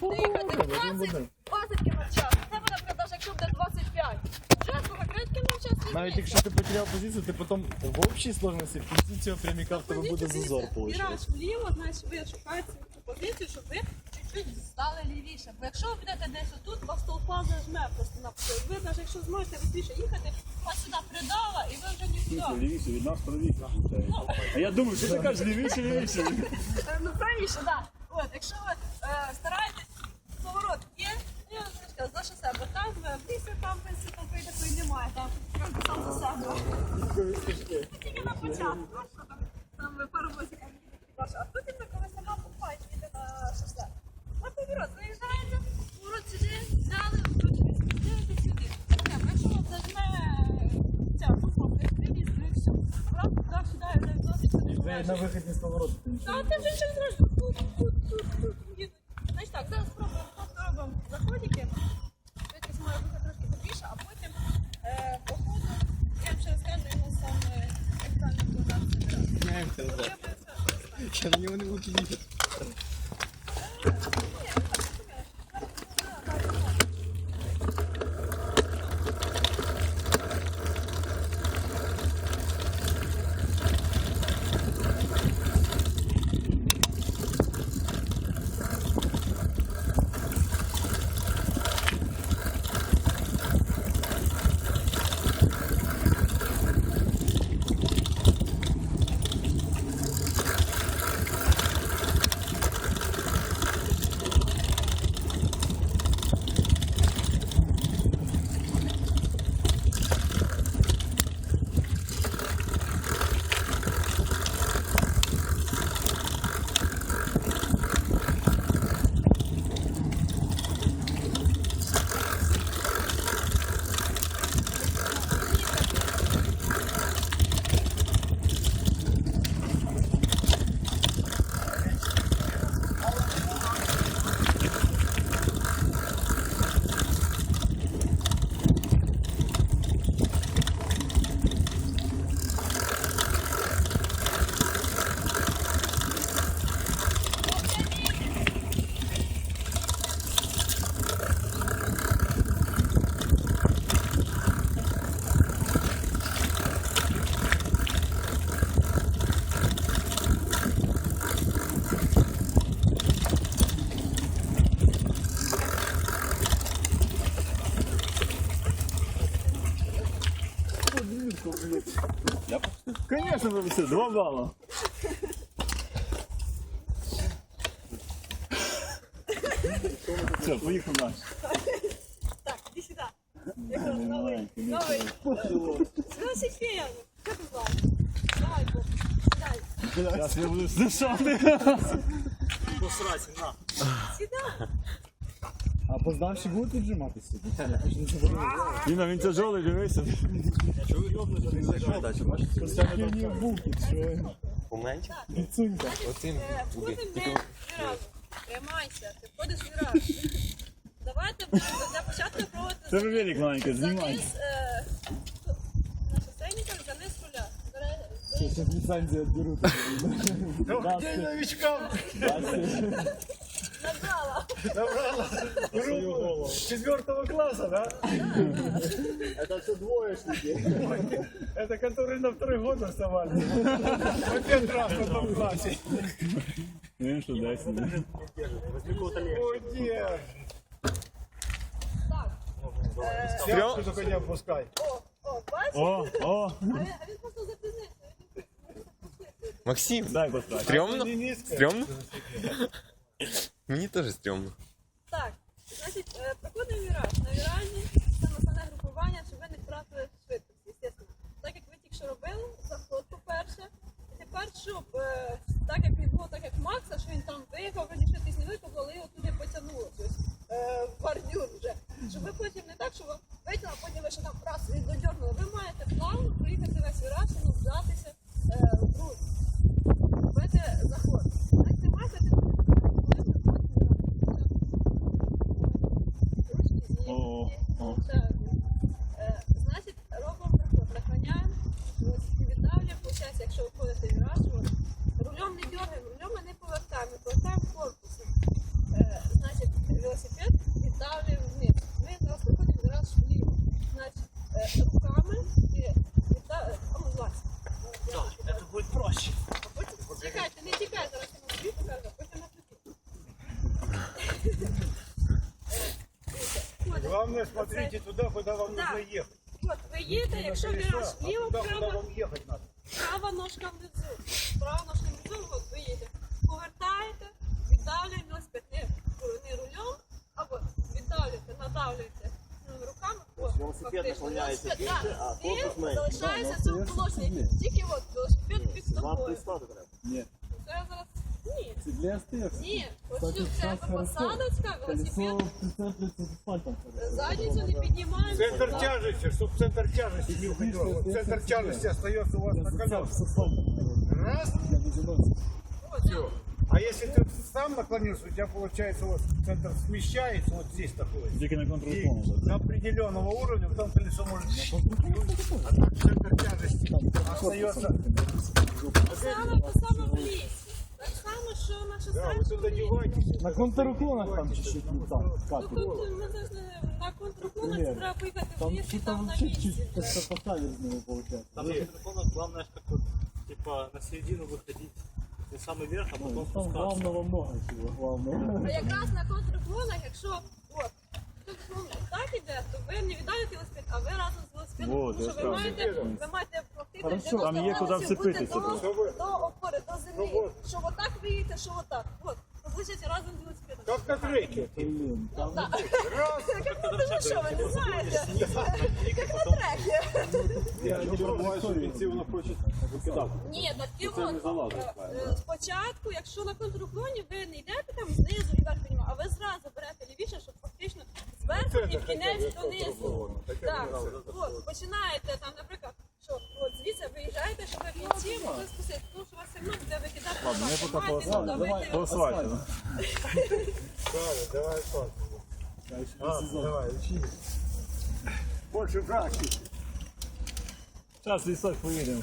поворот він буде 20, 20 км час. Це буде, навіть якщо буде 25. Вже конкретки на час Навіть якщо ти потеряв позицію, ти потім в общій сложності в кінці цього пряміка в тебе буде зазор, виходить. Віраж вліво, значить ви шукаєте цю позицію, щоб ви чуть-чуть стали лівіше. Бо якщо ви будете десь отут, вас толпа зажме просто на Ви навіть якщо зможете швидше їхати, вас сюди придава і ви вже нікуди. Лівіше, від нас правіше. А я думаю, що ти кажеш лівіше, лівіше. Ну правіше, так. От, якщо ви е, стараєтесь, поворот є, ну, я вам скажу, за шосе, бо там е, в лісі, там, в принципі, там вийде, то й немає, там кожен сам за себе. Тільки на початку, ну, що там, там ви паровозиком їдете, ваша, а потім ви коли сама покупаєте, їдете на шосе. От поворот, заїжджаєте, поворот сюди, взяли, дивитесь сюди. Якщо зажме ця футболка, привіз, ви все. Правда, сюди, і вже на виході з повороту. ти Та ти вже ще зразу тут, тут, тут, тут. Значить так, зараз спробуємо, просто робимо заходики. Швидкість має бути трошки побільше, а потім е, по ходу я вам ще розкажу йому сам як правильно вкладати. Я на нього не буду їхати. Thank you. Конечно, ви все, два бала. Все, поїхав далі. Так, іди сюди. Якраз новий, новий. Велосипед. Що ти знаєш? Давай, Бог. Сідай. Зараз я буду здишати. Сідай. А поздавши будуть віджиматися? Він, він тяжелий, дивися. Постійно булки, що Поменше? Оцим. Тримайся, ти входиш віраж. Давайте для початку пробувати Це ви велик маленький, знімай. заниз, е, на заниз руля. Ліцензію. Добрий день новичкам! Набрала. Группу четвертого класса, да? Это все двоечники. Это которые на второй год оставались. Опять раз в одном классе. Ну что, дай себе. Ой, нет. Так. Е, Связку только не опускай. О, о, бачиш? О, о. А він а він просто запізнився. Максим, Дай поставь. Мені теж стрьомно. Так, значить, е, проходимо віраж. На віражі саме основне групування, щоб ви не втратили швидкість, звісно. Так як ви тільки що робили, заход по-перше. Тепер, щоб е, так як не було, так як Макса, що він там виїхав, вроді швидкість не викопав, але його туди потягнуло щось е, в бордюр вже. Щоб ви потім не так, що ви витягнули, а потім ви ще там раз і додьорнули. Ви маєте плавно проїхати весь віраж і не вдатися е, в груд. Робити заход. Знаєте, Макса, ти О, о. Е, Значить, робимо приход, наклоняємо, віддавлюємо, якщо виходите віраж, от, рулем не дергаємо, рулем ми не повертаємо, ми повертаємо корпусом. Е, Значить, Главное, смотрите туда, куда вам Да. нужно ехать. От ви їдете, якщо колеса, віраж а ліво, туда, куда прямо, вам ехать надо. права ножка внизу. Права ножка внизу, от ви їдете. Повертаєте, віддавлюєте велосипед не, не рулем, або віддавлюєте, надавлюєте руками. О, велосипед фактично. наклоняється більше, а корпус менше. залишається в цьому положенні. Тільки от велосипед під Вам тобою. пристати треба. Ні. Ні, це для СТС. ні. Ось Кстати, цю сейчас це хорошо. посадочка, Колесо велосипед, прицеплюється з асфальтом. задницю не піднімаємо. Центр тяжести, чтобы центр тяжести не уходил. Вот центр тяжести остается у вас на З колесах. асфальтом. Раз, Я не заносив. От, все. А если ты сам наклонился, у тебя получается вот центр смещается вот здесь такой. Тільки на И контрольному. до определенного уровня потом колесо может а так центр тяжести остается. Так само, так само в лісі. Так само, що на Да, вы шосе, тут що в лісі. одеваетесь. На контруклонах там чуть-чуть не так. Ну, Капель. тут ми завжди на контрклонах це Ні. треба поїхати в Там ліс і чуть там там на чуть-чуть місці. как-то поставили з нього, виходить. Там на телефонах главное как вот, типа на середину выходить, не самый верх, а Ну, потом Там спускаться. главного много чого, главного. А якраз на контрклонах, якщо от, іде, то ви не віддаєте велосипед, а ви разом з велосипедом, тому що ви я маєте, ви маєте проти Хорошо, там є куди вцепитися до, просто. до опори, до землі. Що отак ви їдете, що отак. От, виходить разом з велосипедом. Как. Ну що, ви не знаєте? Як на трекі. я не пробуваю, що воно хоче викидати. Ні, так ти от, е, спочатку, якщо на контрклоні ви не йдете там знизу і вверх піднімаєте, а ви зразу берете лівіше, щоб і в кінець донизу. Так, от, починаєте там, наприклад, що от звідси виїжджаєте, щоб ви в кінці могли спустити, тому що вас все одно буде викидати. Ладно, я поки по асфальту, давай по асфальту. Давай. А, давай, учи. Больше практики. Зараз лісок поїдемо.